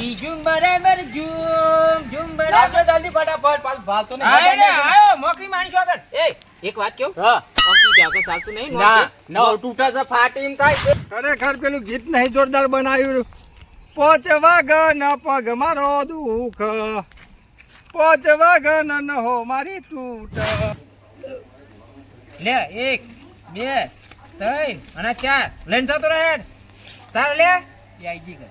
બીજું બરાબર ઝુમ ઝૂમ બરાબર જલ્દી ફટાફટ પાછું ભાવતો નહીં. આયો આયો મોકરી માણી છો આગળ. એ એક વાત કેવું હા. ઓકી ત્યાં કે ચાલતું નહીં ના નોટ તૂટા છે ફાટીમ થાય. ખરેખર પેલું ગીત નહીં જોરદાર બનાવ્યું. પોચ વાગન પગ મારો દુઃખ. પોચ વાગન ન હો મારી તૂટ. લે એક બે ત્રણ અને ચાર. લઈને જતો રહે. તાર લે? આઈજી કર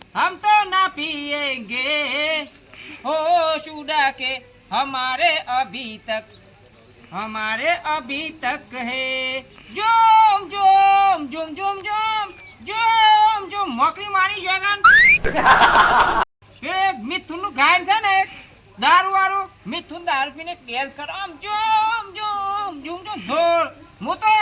हम तो ना पिएंगे होश उड़ा के हमारे अभी तक हमारे अभी तक है जोम जोम जोम जोम जोम જોમ જોમ મોકરી મારી જગન એક મિથુન નું ગાયન છે ને દારૂ વાળું મિથુન દારૂ પીને ટેસ કરો આમ જોમ જોમ જોમ જોમ જોર હું તો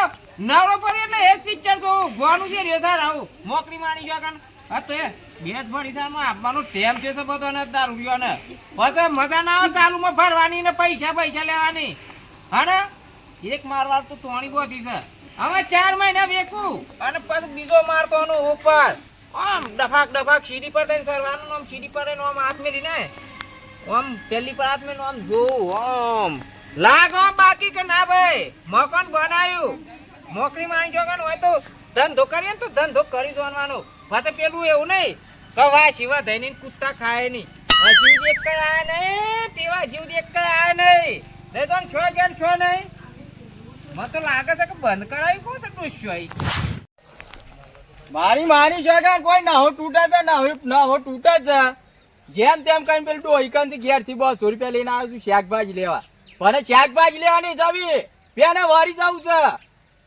નવરો પર એટલે એ જ પિક્ચર જોઉં ગોવાનું છે રેસાર આવું મોકરી મારી જગન હા તો એ બે જ ભરી માં આપવાનો ટેમ છે બધો ને દારૂ પીવાનો પછી મજા ના ચાલુમાં ફરવાની ને પૈસા પૈસા લેવાની. હા એક મારવાર તો તોણી બોધી છે. હવે ચાર મહિના વેકું અને પછી બીજો મારતો ઉપર. આમ ડફાક ડફાક સીડી પર થઈને સરવાનું, આમ સીડી પર આમ હાથ મેલી ને આમ પેલી પર હાથ આમ જોવું આમ. લાગો બાકી કે ના ભાઈ? મકાન બનાવ્યું. મોકરી માણી જોગન હોય તો ધંધો કરીએ તો ધંધો કરી દેવાનો પાછા પેલું એવું નહીં કે વાહ શિવા ધૈની કુત્તા ખાય નહીં. જીવ દેખ કઈ નહીં પીવા જીવ દેખ કઈ નહીં. નહીં તો છો જ્યાં છો નહીં. મને લાગે છે કે બંધ કરાવી કોણ છે ટુસ્યો અહીં? મારી માની કે કોઈ ના હો તૂટે છે ના હો ના હો તૂટે છે. જેમ તેમ કઈ પેલું ડોહીકનથી ઘેરથી બસો રૂપિયા લઈને આવ્યો છું શાકભાજી લેવા. મને શાકભાજી લેવાની જવી પેને વારી જવું છે.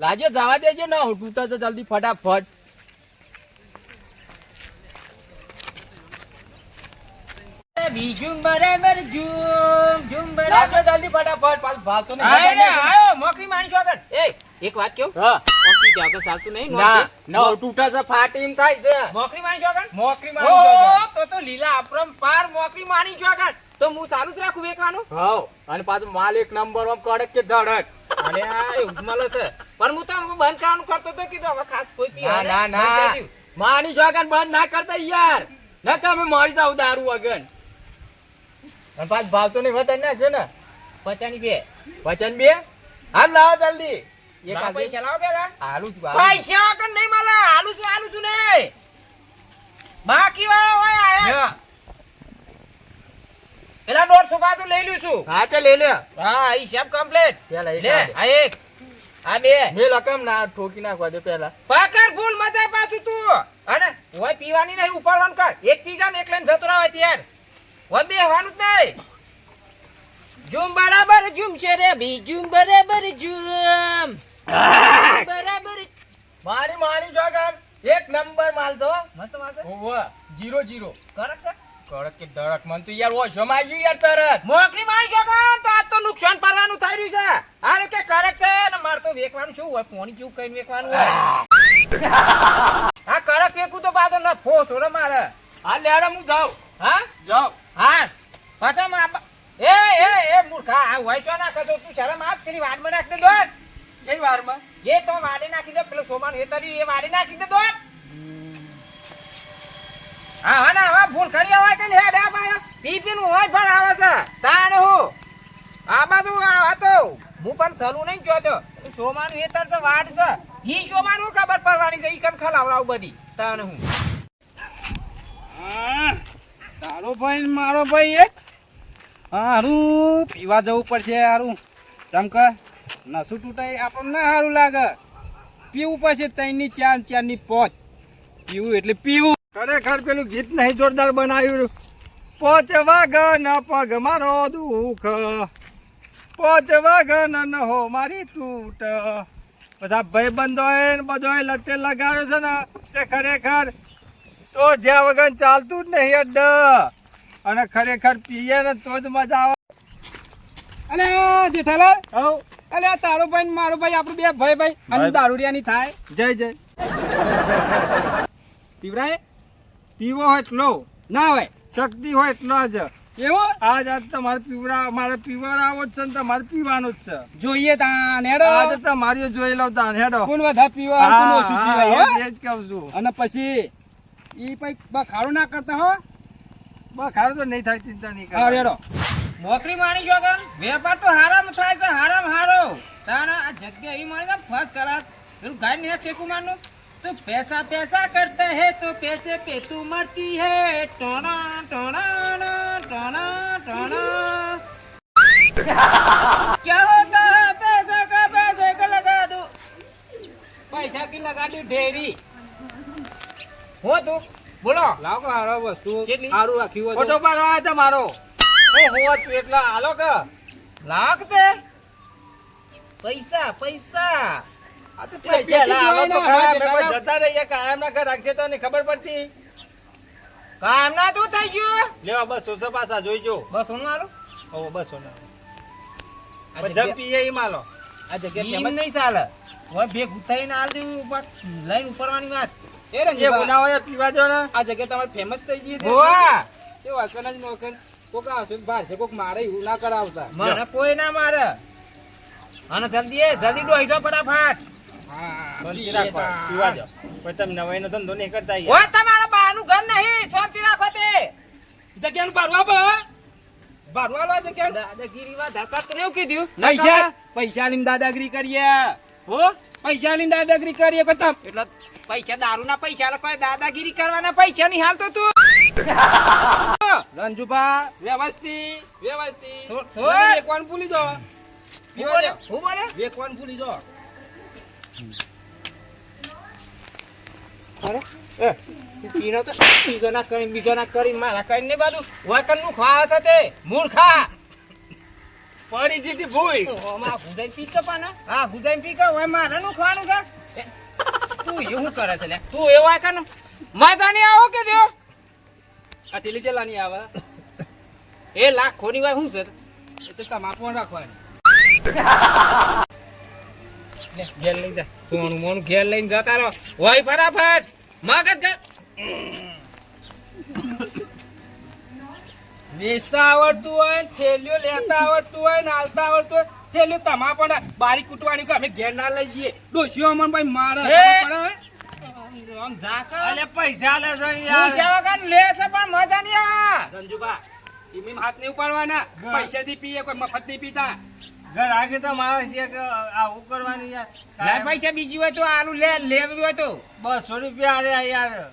લાજો જવા દેજો ના હો તૂટે છે, જલ્દી ફટાફટ. બીજું બરાબર ઝૂમ ઝૂમ બરાબર જલ્દી ફટાફટ પાછું ભાવતો ને આયો મોકરી માની છો એ એક વાત કહું? હા. ઓકી ત્યાં તો ચાલતું નહીં ના ના. તૂટે છે ફાટી થાય છે. મોકરી માની છો મોકરી ઓ, માની તો તો લીલા અપરંપાર મોકરી માની છો તો હું ચાલુ જ રાખું વેકવાનું હાવ અને પાછું માલ એક નંબર આમ કડક કે ધડક. આ એવું છે પણ હું તો બંધ કરવાનું કરતો તો કીધું હવે ખાસ કોઈ પીવે ના ના બંધ ના. માની શકાય બંધ ના કરતા યાર. ના તમે મારી જાવ દારૂ વગર. અને પાછ ભાવ તો નહીં વધારે નાખ્યો ને. પચાની બે. વચન બે? હાલ લાવો જલ્દી. એક આજે પૈસા લાવો પેલા. હાલું છું. પૈસા વગર નહીં મળે. હાલું છું હાલું છું ને બાકી વાળા હોય આયા પેલા પેલા દોઢસો બાજુ લઈ લઉં છું. હા તે લઈ લે. હા હિસાબ કમ્પ્લીટ પેલા લે. આ એક આ બે. મે લકમ ના ઠોકી નાખવા દે પેલા. પાકર ફૂલ મજા પાછું તું. અને હોય પીવાની નહીં ઉપાડવાનું કર. એક પીઝા ને એક લઈને જતો રહે ત્યાર ઓય બેહવાનું જ નહીં જુમ બરાબર જુમ છે રે ભી જુમ બરાબર જુમ બરાબર. મારી મારી શકાય એક નંબર માલ તો. મસ્ત મારશે ઓવા જીરો જીરો. કરક છે? કડક કે ધડક. મન તો યાર ઓ જમાઈ ગયું યાર તરત. મોકલી મારી શકો તો આજ તો નુકસાન પરવાનું થઈ રહ્યું છે. હારે કે કરક છે? ને મારે તો વેકવાનું શું હોય? પોણી જેવું કઈ વેકવાનું હોય. હા કરક વેકું તો પાછો ન ફોસ ઓરે મારે. હા લેડે હું જાઉં. હા? જાઉં. હા પાછા મા એ એ એ મૂર્ખા આ હોય ચો નાખે તો તું શરમ આજ પેલી વાડમાં નાખી દે દોડ. કઈ વારમાં એ તો વાડે નાખી દે. પેલો સોમાન વેતર્યું એ વાડે નાખી દે દોડ. હા હા ના હવે ભૂલ કરી હોય કે હેડ આ નું હોય પણ આવે છે. તાણ હું? આ બાજુ આ તો હું પણ સલું નહીં જોતો. સોમાન વેતર છે વાડ છે. ઈ સોમાન હું ખબર પડવાની છે? ઈ કન ખલાવડાવું બધી? તાણ હું. તારો ભાઈ મારો ભાઈ એક. હારું, પીવા જવું પડશે હારું. ચમકર નસું તૂટાય, આપણને સારું લાગે. પીવું પડશે ત્રણની ચાર ચારની પોચ. પીવું એટલે પીવું. ખરેખર પેલું ગીત નહીં જોરદાર બનાવ્યું. પોચ વાગન પગ મારો દુઃખ. પોચ વાગન ન હો મારી તૂટ. બધા ભાઈ બંધો ને બધો લતે લગાડ્યો છે ને, તે ખરેખર તો જ્યાં વગર ચાલતું જ નહીં અડ્ડ. અને ખરેખર પીએ ને તો જ મજા આવે. અલે જેઠાલાલ. હઉ અલે તારો ભાઈ ને મારો ભાઈ આપણું બે ભાઈ ભાઈ. અને. દારૂડિયાની થાય. જય જય. પીવરાય પીવો હોય એટલો. ના હોય શક્તિ હોય એટલો જ એવો? આજ આજ તમારે પીવડા મારે પીવડાવો જ છે ને તમારે પીવાનો જ છે. જોઈએ તાન હેડો. આજે તમારી જોઈ લઉં તાન હેડો. કોણ વધારે પીવા કોણ ઓછું પીવા એ જ કહું છું. અને પછી? એ પછી બખાડો ના કરતા હો. બખાડો તો નહીં થાય ચિંતા નહીં કરો રેડો નોકરી માણી છો કન વેપાર તો હારામ થાય છે હારામ હારો. તારા આ જગ્યા એ મારી ફર્સ્ટ કરાત પેલું ગાય ને ચેકુ મારનું? તો પૈસા પૈસા કરતા હે તો પૈસે પે તું મરતી હે. ટોણા ટોણા ટોણા ટોણા. ક્યા હોતા પૈસા કા પૈસે કા લગા દો પૈસા કી લગા દો ઢેરી. હો તું બોલો. લાવો હારો વસ્તુ? સારું રાખ્યું હોય ફોટો તો. પાડવા આવ્યા મારો. એ હોત એટલા? હાલો કે. લાખ તે? પૈસા પૈસા. આ તો પૈસા ના તો ખરા, જતા રહીએ કાયમ ના ઘર રાખજે તો ખબર પડતી. કામ ના તું થઈ ગયું? લેવા બસ સોસો પાસા જોઈજો. બસ હું આલો ઓ બસ હું આ જમ પીએ ઈ માલો. આ જગ્યા કેમ નહીં ચાલે. હવે ભેગું થઈને આલ દેવું ઉપર. લઈને ઉપરવાની વાત. એ હોય પીવા દો ને. આ જગ્યા તમારે ફેમસ થઈ ગઈ હોવા. એ વાકન જ નોકન કોક આવશે બહાર છે કોક મારે એવું ના કરાવતા. મને કોઈ ના મારે. અને જલ્દી એ જલ્દી ડોઈ દો ફટાફટ શાંતિ રાખો, પીવા દો. પછી તમે નવાઈનો ધંધો નહીં કરતા યાર. ઓય તમારા બાનું ઘર નહીં શાંતિ રાખો તે. જગ્યાનું આ જગ્યાનું. દાદાગીરી માં ધરકાત તો નહીં કીધું પૈસા પૈસા ની દાદાગીરી કરીએ. હો પૈસા ની દાદાગીરી કરીએ કે એટલે પૈસા દારૂ ના પૈસા લખવા દાદાગીરી કરવાના પૈસા નહીં હાલતો તું. રંજુભા વ્યવસ્થિત. વ્યવસ્થિત. વેકવાનું ભૂલી બોલે? અરે એ પીનો તો બીજો ના કરી બીજો ના કરી મારા કરી ને બાજુ વાકનનું ખાવા છે તે મૂર્ખા. પડી જીતી ભૂઈ. ઓમાં ગુજાઈ પીક પાના હા ગુજાઈ પી કે ઓય મારે નું ખાવાનું છે. તું એવું કરે છે લે? તું એવા વાકન માતા નહીં આવો કે દેવ? આ ટીલી ચલાની આવે. એ લાખ ખોની વાય શું છે? એ તો તમાકુ રાખવાની. લે, ઘેર લઈ જા. સોનું મોનું ઘેર લઈને જતા રહો. હોય ફટાફટ. મગજ કર વેચતા આવડતું હોય થેલીઓ લેતા આવડતું હોય ને હાલતા આવડતું હોય થેલીઓ તમા પણ બારી કૂટવાની કે અમે ઘેર ના લઈ જઈએ. ડોસીઓ અમન ભાઈ મારે આમ ઝાકળ. અલે પૈસા લે છે પૂછ્યા વગર લે છે પણ મજા નહીં આવે. રંજુબા ઈમીમ હાથ નહીં ઉપાડવાના. ઘર. પૈસા થી પીએ કોઈ મફત નહીં પીતા. ઘર આગે તો માણસ છે કે આવું કરવાનું યાર. લે પૈસા બીજી હોય તો આલુ લે લેવી હોય તો. બસો રૂપિયા આલે યાર.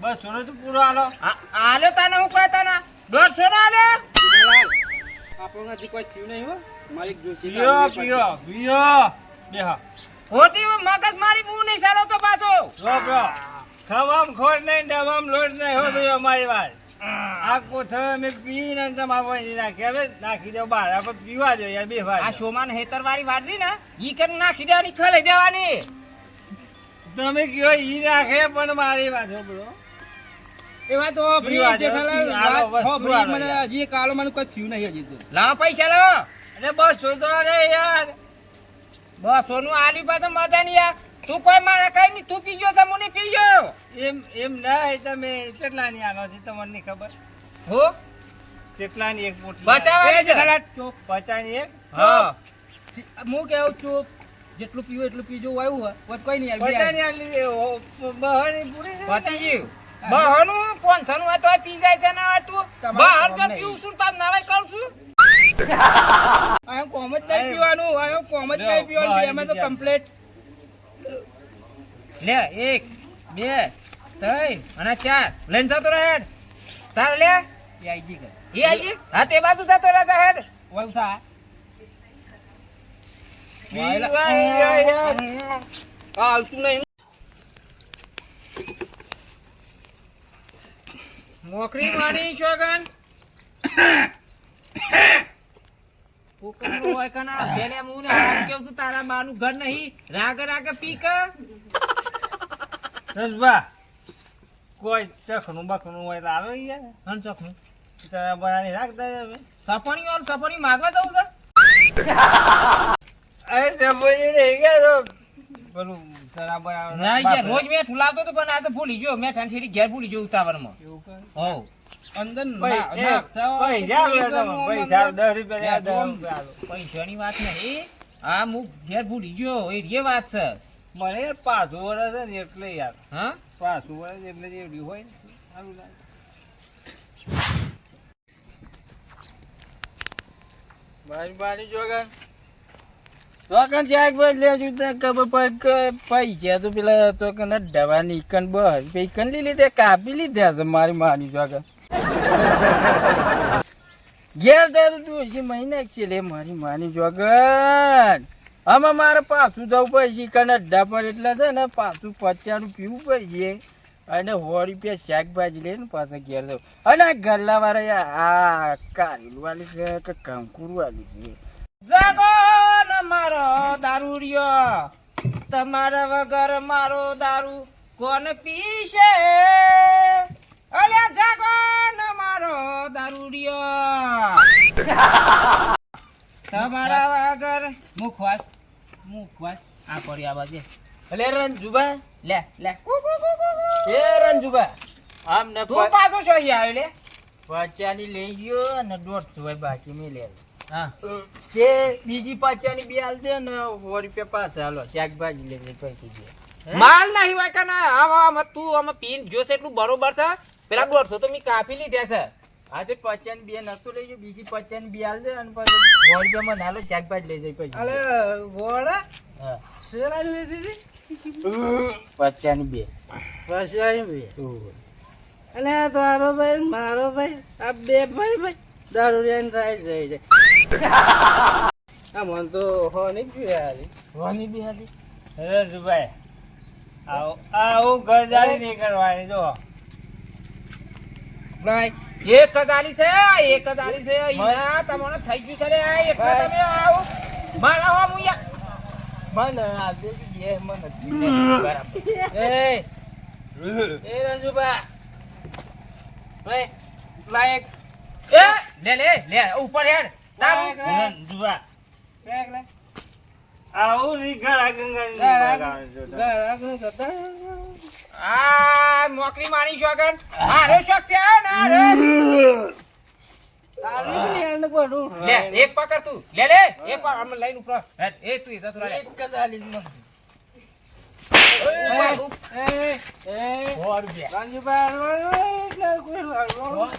બસો નો પૂરો આલો. આલે તને હું કહેતા તને? દોઢસો ના આલે આપણો કોઈ થયું નહીં હો. માલિક જોશી પીઓ પીઓ પીઓ. બેહો ખોટી મગજ મારી બહુ નહીં સારો તો પાછો. જો પીઓ ખવામ ખોટ નહીં ડબામ લોટ નહીં હો ભાઈ અમારી વાત. આ કોથળે મેં પીને તમારે વહી નાખી હવે નાખી દો બહાર આપણે પીવા દો યાર ભાઈ. આ દો. હેતર વાળી વાડલી ને. ઈ કરી નાખી દેવાની ખલે દેવાની. તમે કયો ઈ નાખે પણ મારી વાત bro. એવા તો ફ્રી જેઠાલાલ હાલો, વાત વસ્તુ હો, ફ્રી મને યાર. હજી કાલો મને કોઈ થયું નહીં હજી તો. લાવો પૈસા લાવો. અરે બસો તો અરે યાર. બસ સોનું આલી પાસે મજા નહીં આ તું કોઈ મારા કઈ નહીં તું પીજો છે હું નહીં પીજો એમ એમ ના તમે કેટલાની આલો છે તમને નહીં ખબર? હો? કેટલાની એક પોટલી બચાવવાની છે. જેઠાલાલ ચૂપ. પચાસની એક? હા. હું. કેવું ચૂપ? જેટલું પીવું એટલું પીજો આવ્યું હોય. કોઈ નહીં આવી પચાસની આલી. બહારની પૂરી પતી ગયું. બહનું પોનસનું હોય તો પી જાય છે ને તું બહાર કામ પીવું છું પાછ નવાઈ કરું છું. આયો કોમ જ નહીં પીવાનું આયો કોમ જ નહીં પીવાનું એમાં તો કમ્પ્લેટ લે એક બે ત્રણ અને ચાર. લઈને જતો રહે હેડ. તાર લે? એ આઈજી કર એ આજી હા તે બાજુ જતો રહે જા હેડ. વલ થા. હાલતું નહીં. નોકરી મારી છોગન કોકરનો હોય કના ના છેલ્લે હું ને હાલ કેવું છું તારા બાનું ઘર નહીં. રાગ રાગ પીક રસબા કોઈ ચખનું બખનું હોય તો આવે યાર હન ચખનું તારા બનાવી રાખ દે હવે. સપણી ઓર સપણી માગવા જવું છે? અરે સપણી નહીં ગયા તો રોજ મેં ઠુલાવતો તો પણ આ તો ભૂલી ગયો. મેં ઠંડી ઘેર ભૂલી ગયો ઉતાવળમાં. હોવ. અંદર એ. પૈસાની વાત નહીં. આ હું ઘેર ભૂલી ગયો. એ રે વાત છે. મને પાછું વરસ છે ને એટલે યાર. હા? પાછું વરસ એટલે એવડી હોય ને. સારું લાગે. મારી મારી જોગન. જોગન ચાક બાજ લેજો પૈસા તો પેલા તો કને દવા નીકન બસ. પૈકન લી લીધે? કાપી લીધા છે મારી માની જોગન ઘેર તો હજી મહિને છે, લે મારી માની જોગન આમાં મારે પાછું જવું પડશે કને અડ્ડા પર એટલે છે ને, પાછું પચાનું પીવું પડશે. અને સો રૂપિયા શાકભાજી લઈને પાછા ઘેર જવું. અને આ ગલ્લા વાળા આ કારેલું વાલી છે કે કંકુર વાલી છે? જાગો! મારો દારૂ રહ્યો. તમારા વગર મારો દારૂ કોણ પીશે? અલે જાગો મારો દારૂ રહ્યો. તમારા વગર મુખવાસ મુખવાસ આ પડી આ બાજુ અલે રંજુબા લે લે. એ રંજુબા આમને તું પાછો છો અહીંયા આવ્યો લે પચાની લઈ ગયો અને દોઢ હોય બાકી મેં લે તે બીજી પાછાની બે હાલ દે ને સો રૂપિયા પાછા હાલો શાકભાજી લેવી પૈકી દે માલ નહીં હોય કે ના આમ આમ તું આમાં પીન જોશે એટલું બરોબર છે. પેલા દોઢસો તો મેં કાપી લીધા છે. હા તે પચાની બે નતું લઈ ગયો બીજી પચાની બે હાલ દે અને પછી સો રૂપિયામાં નાલો શાકભાજી લઈ જાય પછી. અલે વોડા હા? લીધી? પચાની બે. પૈસાની બે? અને તારો ભાઈ મારો ભાઈ આ બે ભાઈ ભાઈ. દારૂ લઈને જઈ જાય. આ મન તો હોની બિહારી. હોની બિહારી? હે હાલી આવો આવો ગરદારી નહીં કરવાની જો. ભાઈ એક હજારી છે એક હજારી છે અહીંયા તમને થઈ ગયું છે રે ભાઈ. તમે આવો. મારા હો હું યા મને આ દે બે મને એ એ રંજુબા ભાઈ લાયક. એ લે લે લે ઉપર હેડ. તારું જુવા બેગ લે આવું ની ગળા ગંગા આ નોકરી માની શોગન હારો શોખ થયો ને હારો લે એક પકડ તું. લે લે એક પર આમ લઈને ઉપર એ તું જતો લે એક કદાલી હાલી એ રૂપિયા રૂપિયા. સો રૂપિયા. બસ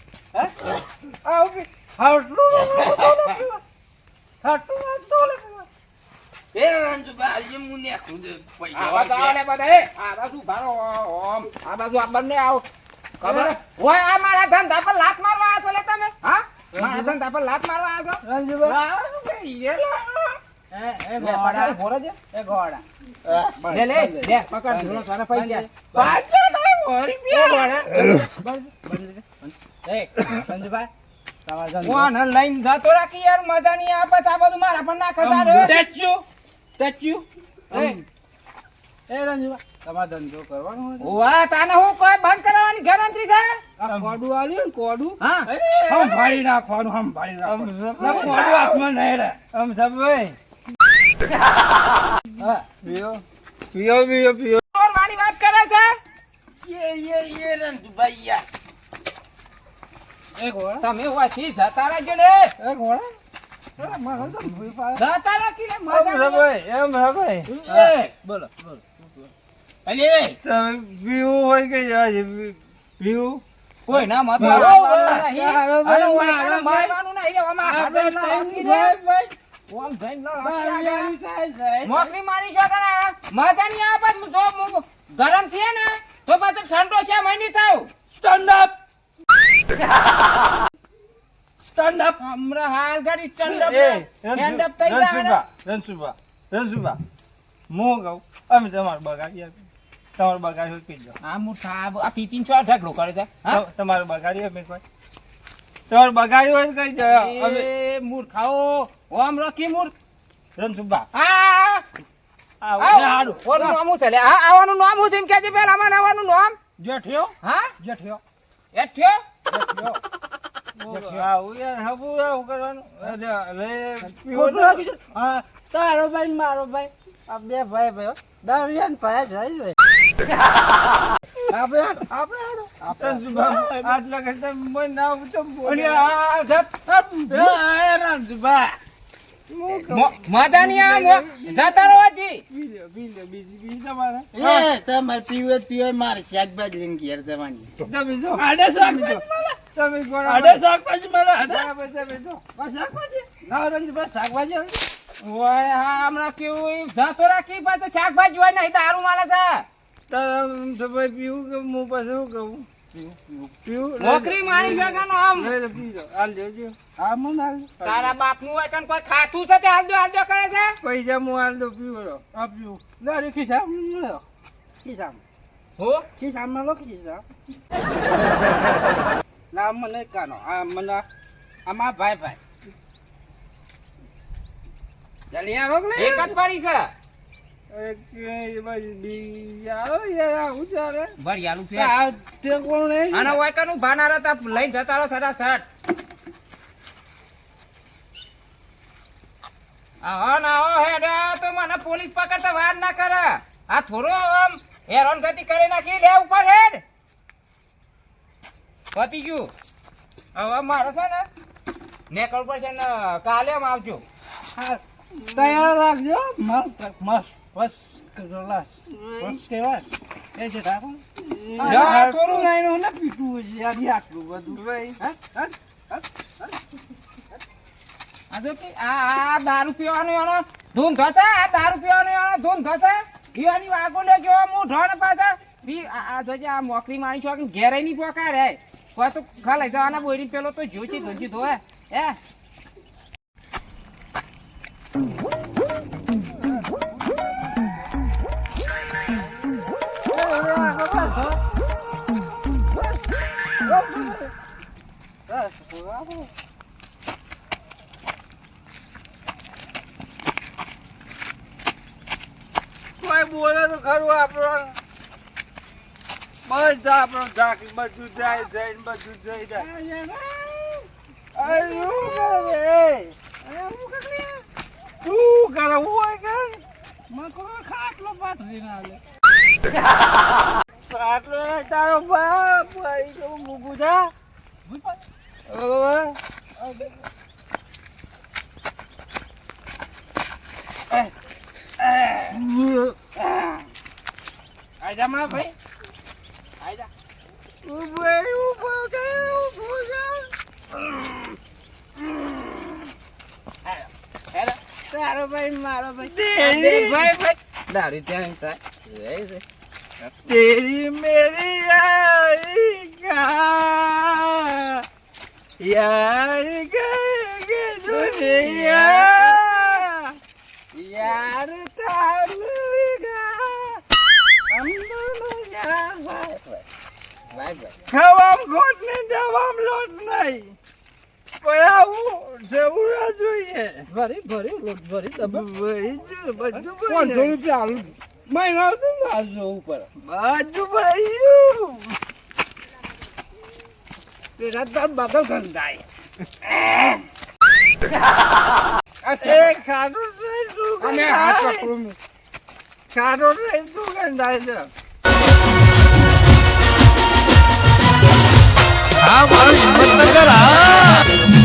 આજે હું નાખું છું. પૈસા આ બાજુ આવો ને બધા, એ. આ બાજુ ઊભા રહો, ઓમ. આ બાજુ આ બંને આવો. ખબર હે? ઓય, આ મારા ધંધા પર લાત મારવા આવ્યા છો લે તમે? હા? મારા ધંધા પર લાત મારવા આવ્યા છો? લે, પકડ, ભોરો છે. લે, લે, લે, પકડ, ધોળો તારા પૈસા. પાછા ના, સો રૂપિયા. કોણ લઈને જતો રાખી યાર મજા નહીં આવે પછી આ બધું મારા પર તારે. ઓવા, તાને હું કોઈ બંધ કરાવવાની ગેરંટી છે? કોડું આલ્યું ને કોડું? હા. સંભાળી નાખવાનું સંભાળી નાખવાનું. કોડું હાથમાં નહીં રે આમ સભાઈ હા પીઓ. પીઓ પીઓ પીઓ. ચોરવાની વાત કરે છે? યે યે યે રંજુબા યાર. એક હોળા તમે વાસી જતા રહેજો ને. એ, ગરમ થયે ને તો પછી ઠંડો છે મહિની થાવ Stand up. સ્ટેન્ડ અપ હમણાં હાલ ગાડી સ્ટેન્ડ અપ સ્ટેન્ડ અપ થઈ જાય રણસુભા રણસુભા હું કહું અમે તમારું બગાડી આપી તમારું બગાડી કહી દો આ મુઠા આ- આ પીતીન છો ઢગલો કરે છે. હા? તમ- તમારું બગાડી અમે કોઈ? તમારું બગાડ્યું હોય તો કહી દો. અમે મૂર્ખાઓ ઓમ રોકી મૂર્ખ. રણસુભા. હું? આવવાનું નામ હું છે એમ કહેજે પેલા આમાં આવવાનું નામ? જેઠિયો? હા? જેઠિયો. તારો ભાઈ મારો ભાઈ આ બે ભાઈ ભાઈ દારૂડિયાને ભાઈ જાય છે આપણે આપણે આપણે આટલા કરતા મને ના પૂછો, બોલે. અને આ જત એ રામજીભાઈ, આ મો- રહો હજી. પી લ્યો, પી લ્યો, બીજી બીજી તમારે? એ તમારે પીવે પીવે મારે શાકભાજી લઈને ઘેર જવાની. તમે જો આડે તમે શાકભાજી મળે. આડે તમે જો. શાકભાજી? ના રંજીભાઈ શાકભાજી ઓય હા હમણાં કેવું ઈ જતો રાખી પાછો શાકભાજી હોય નહીં દારૂ માલે છે. તો ભાઈ પીવું કે હું પછી શું કહું? નોકરી મારી શકાનો આમ હાલ દેજો હા મને આલે. તારા કણ કોઈ ખાતું છે તે હાલજો હાલજો કરે છે પૈસા હું હાલ દો પીવો આ પીવું. દારૂ ખિસ્સામાં લો. ખિસ્સામાં. હો લો ખિસ્સા. ના મને કાનો આ મને આમાં ભાઈ ભાઈ જલ્દી આવો કે નહીં? એક જ પડી છે લઈને જતા પોલીસ પકડતા વાર ના કરે. આ થોડો આમ હેરાન ગતિ કરી નાખી. લે ઉપર હેડ. પતી ગયું હવે મારે છે ને, નેકળ છે ને, કાલે આવજો. તૈયાર રાખજો. મસ્ત મસ્ત. ફર્સ્ટ ક્લાસ ફર્સ્ટ ક્લાસ એ છે તારો જા, આ થોડું. થોડું નાનું ને છે યાર આટલું બધું. ભાઈ. હા? હા? આ જો કે આ આ દારૂ પીવાનો એનો ધૂમ થશે આ દારૂ પીવાનો એનો ધૂમ થશે ઈવાની વાગો લે જો હું ઢોણ પાછા બી આ આ જોજે આ મોકરી મારી છો કે ઘેરે ની પોકા રે કોઈ તો ખાલી જવાના બોરી પેલો તો જોચી ધોજી ધોવે. હે? કોઈ બોલે તો ખરું આપણો બધા આપણો ઝાંકી બધું જાય જાય ને બધું જઈ જાય શું કરે કરે હોય કે આટલો એ તારો બાપ ભાઈ તો થા ઓવે. એ, એ. આજા માં ભાઈ આજા ઊભો ઊભો કે ઊભો કે હેલો મારો ભાઈ ભાઈ ભાઈ દાડી ત્યાં તેરી મેરી યાર કે દુનિયા યાર તાલુગા અમનો યાર ખાવામ ખોટ ને જવામ લોટ નહીં પણ આવું જવું ના જોઈએ ભરી ભરી લોટ ભરી ભરી બધું પાંચસો રૂપિયા આલુ મહિના આવતું બાજુ ઉપર બાજુ ભાઈ તાર બાદલ ગંધાય એ ખાટું નહીં, શું અમે હાથ? પકડું મેં. ખાટું શું ગંધાય છે આ મારી હિંમત